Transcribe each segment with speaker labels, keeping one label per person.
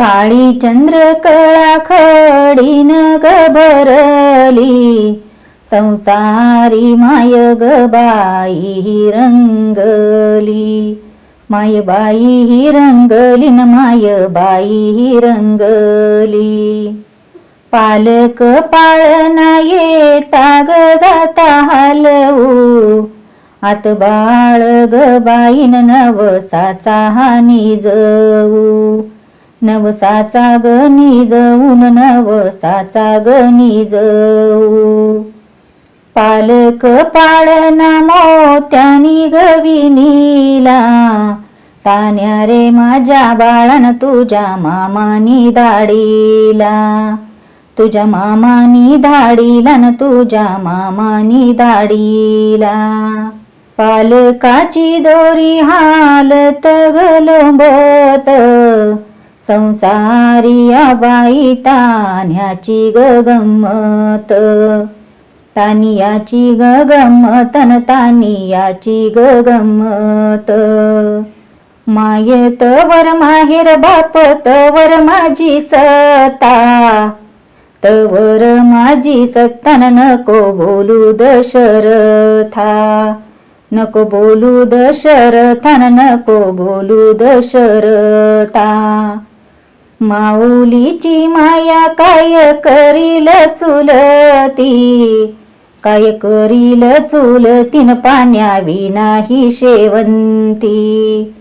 Speaker 1: काळी चंद्र कळा खडीन गभरली. संसारी माय ग बाई ही रंगली. माय बाई ही रंगली न माय बाई ही रंगली. पालक पाळना येता ग जाता हलवू. आत बाळ ग बाईन नवसाचा हानी जवू. नवसाचा गणी जऊन नवसाचा गणी जऊ. पालक पाळना मोत्यानी गविनीला तान्या रे माझ्या बाळान तुझ्या मामानी दाडीला. तुझ्या मामानी धाडीला न तुझ्या मामानी दाडीला. पालकाची दोरी हालत गलंबत. संसारिया बाई तान्याची ग गंमत तानियाची ग गंमत न तानियाची ग गंमत मायत वर माहेर बाप तवर माझी सता तवर माझी सत्ता नको बोलू दशरथा. नको बोलू दशरथा नको बोलू दशरथा. माऊलीची माया काय करील चुलती? काय करील चुलतीन? पाण्याविनाही ही शेवंती.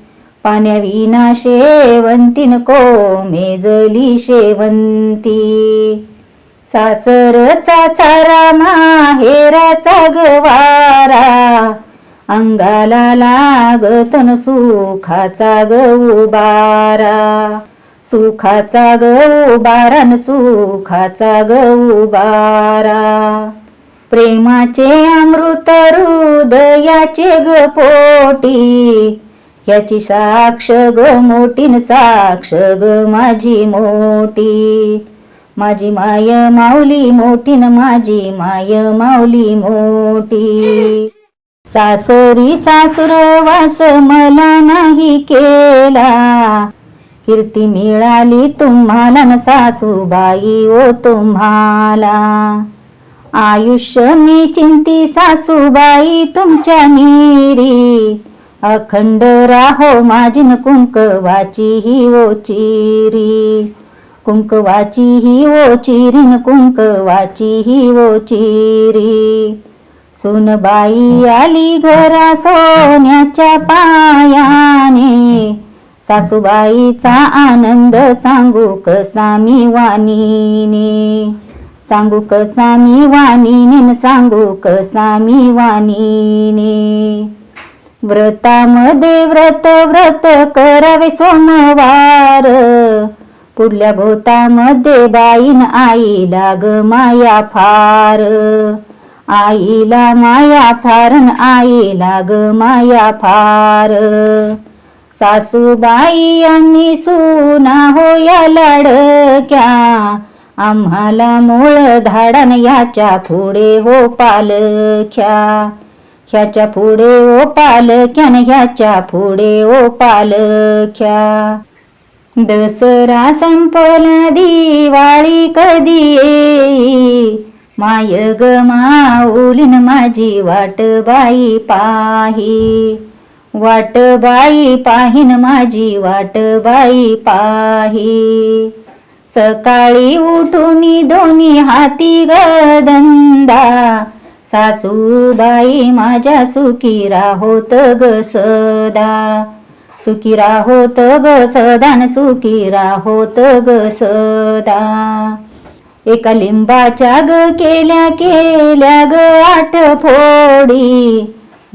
Speaker 1: पाण्याविना शेवंतीन को मेजली शेवंती. सासरचा चारा माहेराचा गवारा. अंगाला लागतन सुखाचा गऊ बारा. सुखाचा गऊ बारान सुखाचा गऊ बारा प्रेमाचे अमृत हृदयाचे ग पोटी. याची साक्ष ग मोठीन साक्ष ग माझी मोठी माझी माय माऊली मोठीन माझी माय माऊली मोठी सासरी सासुर वास मला नाही केला. कीर्ती मिळाली तुम्हाला न सासूबाई ओ तुम्हाला. आयुष्य मी चिंती सासूबाई तुमच्या नीरी. अखंड राहो माझीन कुंकवाची ही ओ चिरी. कुंकवाची ही ओ चिरीन कुंकवाची ही ओ चिरी. सुनबाई आली घरा सोन्याच्या पाया. सासूबाईचा आनंद सांगू कसा मी वाणीने? सांगू कसा मी वाणीने सांगू कसा मी वाणीने? व्रतामध्ये व्रत व्रत करावे सोमवार. पुढल्या गोतामध्ये बाईन आईला ग माया फार. आईला माया फारन आईला ग माया फार. सासूबाई आम्ही सुना हो या लाडक्या. आम्हाला मूळ धाडण याच्यापुढे हो पालख्या. ह्याच्या पुढे हो ओ पालख्यान ह्याच्या पुढे ओ पालख्या. दसरा संपला दिवाळी कधी येई? माय ग माऊलीन माझी वाट बाई पाही. वाट बाई पाहीन माझी वाट बाई पाही. सकाळी उठून दोन्ही हाती गदंदा सासूबाई माझ्या सुखी राहोत ग सदा. सुखी राहोत ग सदान सुखी राहोत ग सदा. एका लिंबाच्या ग केल्या केल्या ग आठ फोडी.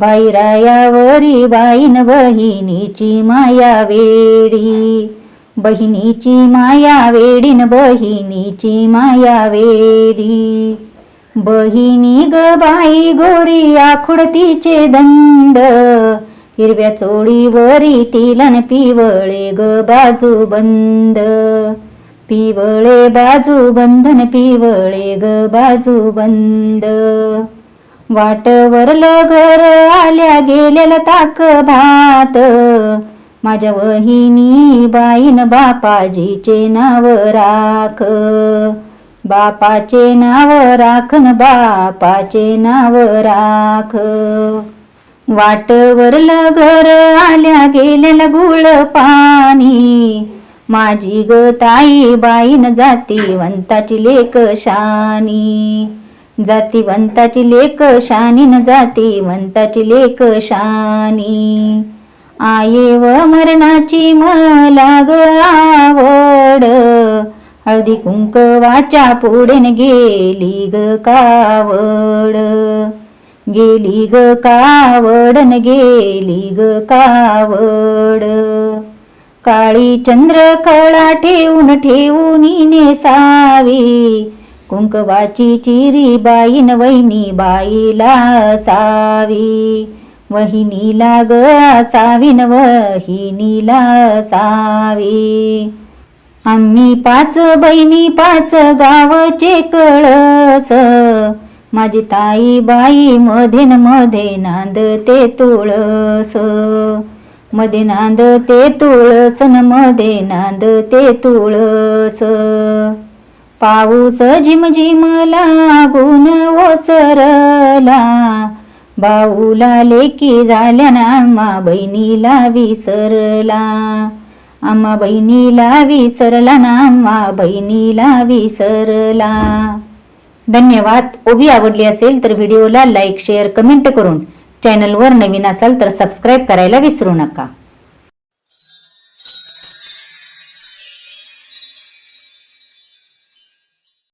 Speaker 1: बाईरायावरी बाईन बहिणीची माया वेडी. बहिणीची माया वेडीन बहिणीची माया वेडी. बहिणी ग बाई गोरी आखुडतीचे दंड. हिरव्या चोळीवरी तिलन पिवळे ग बाजू बंद. पिवळे बाजू बंधन पिवळे ग बाजू बंद. वाटवरलं घर आल्या गेलेलं ताक भात. माझ्या वहिनी बाईन बापाजीचे नाव राख. बापाचे नाव राखन बापाचे नाव राख. वाटवरलं घर आल्या गेलेलं गुळ पाणी. माझी ग ताई बाईन जातीवंताची लेख शानी जातीवंताची लेक शानीन जातीवंताची लेक शानी. आये व मरणाची मला ग आवड. हळदी कुंकवाच्या पुढेन गेली ग कावड. गेली ग कावडन गेली ग कावड. काळी चंद्र कळा ठेवून ठेवून नेसावी कुंकवाची चिरी बाईन वहिनी बाईला सावी. वहिनीला ग सावीन वहिनीला सावी. आम्ही पाच बहिणी पाच गावचे कळस. माझी ताई बाई मध्ये नांदमध्ये नांदते तुळस. मध्ये नांदते तुळस न मध्ये नांदते तुळस. पाऊस झिमझिम लागून ओसरला. बाऊला लेकी झाल्या ना आम्हा बहिणीला विसरला. आम्हा बहिणीला विसरला ना आम्हा बहिणीला विसरला. धन्यवाद. ओबी आवडली असेल तर व्हिडिओला लाईक शेअर कमेंट करून चॅनलवर नवीन असाल तर सबस्क्राईब करायला विसरू नका.